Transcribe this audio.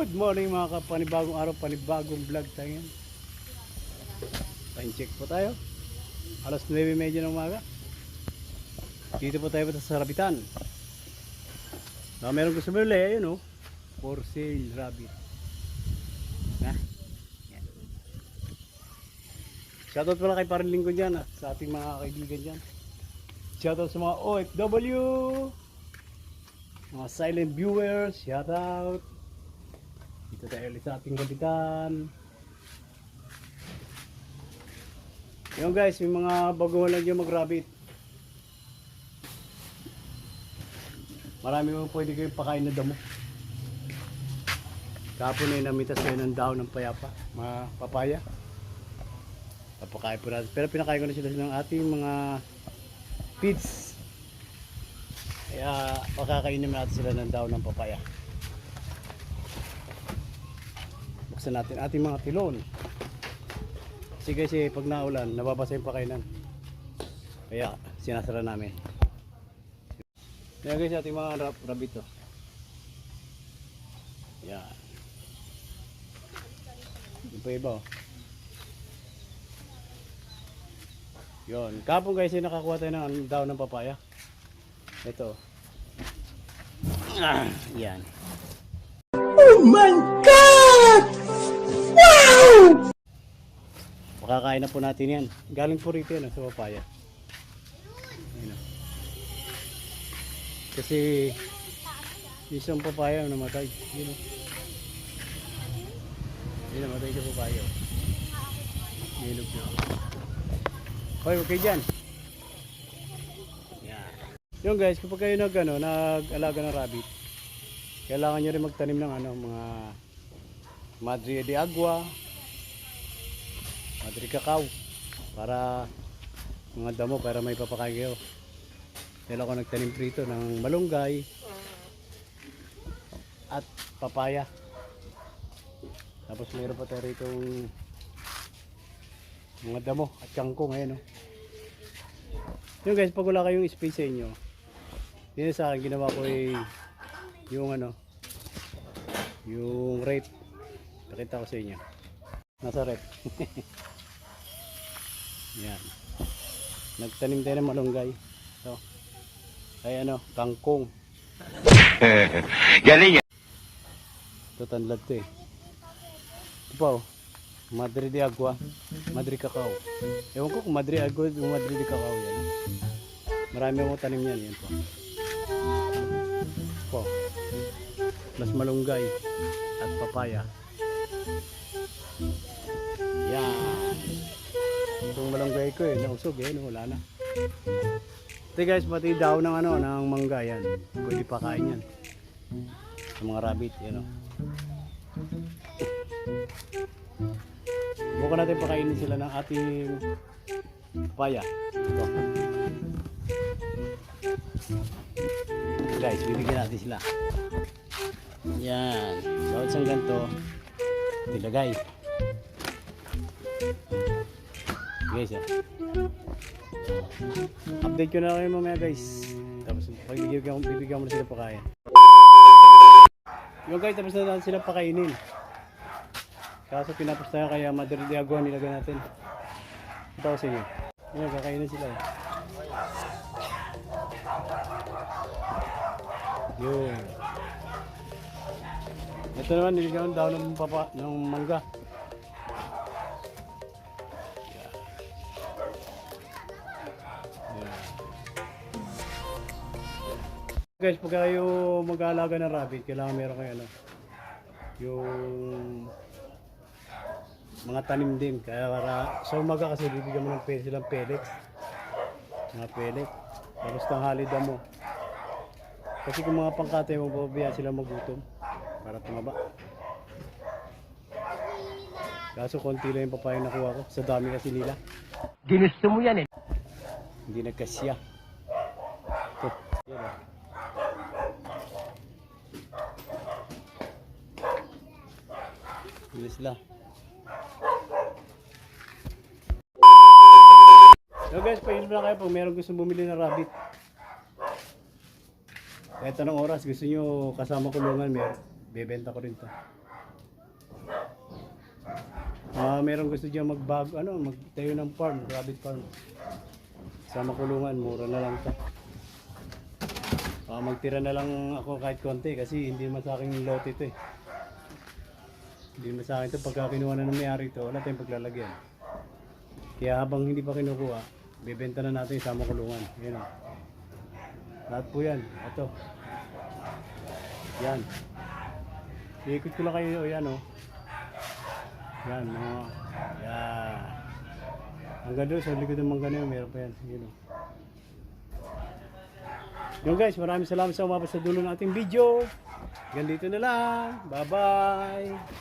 Good morning mga kapanibagong araw, panibagong vlog tayo yan. Time check po tayo. Alas 9.30 ng umaga. Dito po tayo sa Rabitan. Na meron gusto mo ulit, ayun oh. For sale rabbit. Na. Shoutout pala kay Parin Linggo dyan at sa ating mga kaibigan dyan. Shoutout sa mga OFW. Mga silent viewers, shoutout. Dito tayo ulit sa ating kapitan. Yun guys, may mga baguhan lang dyan mag-rabbit. Marami mo pwede kayong pakain na damo. Kapon ay namitas kayo ng daon ng payapa, mga papaya. Papakain po natin. Pero pinakain ko na sila ng ating mga feeds. Kaya pakakainin natin sila ng daon ng papaya. Buksan natin ating mga tilon. Kasi kasi pag naulan, nababasa yung pakainan. Kaya sinasara namin. Kaya guys, ating mga rab rabbit. Yan. Yung pa iba oh. Yun. Kapon guys, yung nakakuha tayo ng daw ng papaya. Ito. Ah, yan. Makakain na po natin yan. Galing po rito yan ah, sa papaya. Ayun, ah. Kasi isang papaya namatay. Yun o. Yun namatay sa papaya. oh. Nilog na. Hoy, okay dyan. Yan. Yung guys, kapag kayo nag, ano, nag-alaga ng rabbit, kailangan nyo rin magtanim ng ano, mga Madre de Agua, Madre Cacao, para mga damo, para may papakain kayo. Dahil ako nagtanim prito ng malunggay at papaya. Tapos mayroon pa tayo rito mga damo at kangkong ngayon. Oh. Yung guys, pag wala kayong space sa inyo, yun sa akin ginawa ko ay yung ano, yung rate. Pakita ko sa inyo. Nasa rep. Yan. Nagtanim tayo ng malunggay. So, ay ano, kangkong. Galing yan. Ito tanlad to eh. Ito pa oh. Madre de Agua. Madre Cacao. Ewan ko kung Madre Agua o Madre de Cacao yan. Marami akong tanim yan. Yan po. Po. Plus malunggay at papaya. Ko eh. Nausog eh. No, wala na. Ito guys, pati daw ng ano, ng mangga yan. Pwede pakain yan. Sa mga rabbit, yan o. Bukan natin pakainin sila ng ating papaya. Ito. Guys, bibigyan natin sila. Yan. Bawat isang ganito, nilagay. Guys, ah. Update ko na kayo mamaya guys. Tapos pag bibigyan, ko- bibigyan mo na sila pakain. Yung guys, tapos na sila pakainin. Kaso pinapos tayo kaya de Agua nilagay natin. Ito ko sa inyo. Yan, kakainin sila eh. Yun. Ito naman, nilagyan daw ng, papa, ng mangga. Guys, pag kayo mag-aalaga ng rabbit, kailangan meron kayo ano, yung mga tanim din. Kaya para sa umaga kasi bibigyan mo ng pellets silang pellets. Mga pellet. Tapos tanghali damo. Kasi kung mga pangkatay mo, pababayaan sila magutom para tumaba. Kaso konti lang yung papaya nakuha ko. Sa dami kasi nila. Ginusto mo yan eh. Hindi nagkasya. Ito. Yan o. Bilis lang. So guys, pailip lang kayo pag meron gusto bumili ng rabbit. Kahit anong oras gusto nyo kasama kulungan, meron. bebenta ko rin to. Ah, meron gusto diyan magbag ano, magtayo ng farm, rabbit farm. Sa makulungan, mura na lang to. Ah, magtira na lang ako kahit konti kasi hindi naman sa akin lote ito eh. Hindi naman sa akin ito pagka kinuha na ng may-ari ito, wala tayong paglalagyan. Kaya habang hindi pa kinukuha, bibenta na natin sa makulungan. Yan o. Lahat po yan. Ito. Yan. Iikot ko lang kayo. Yan o. Yan. Mga. Yan. Hanggang doon sa likod ng mangga na yun, meron pa yan. Yun o. Yung guys, maraming salamat sa umabot sa dulo ng ating video. Hanggang dito na lang. Bye-bye.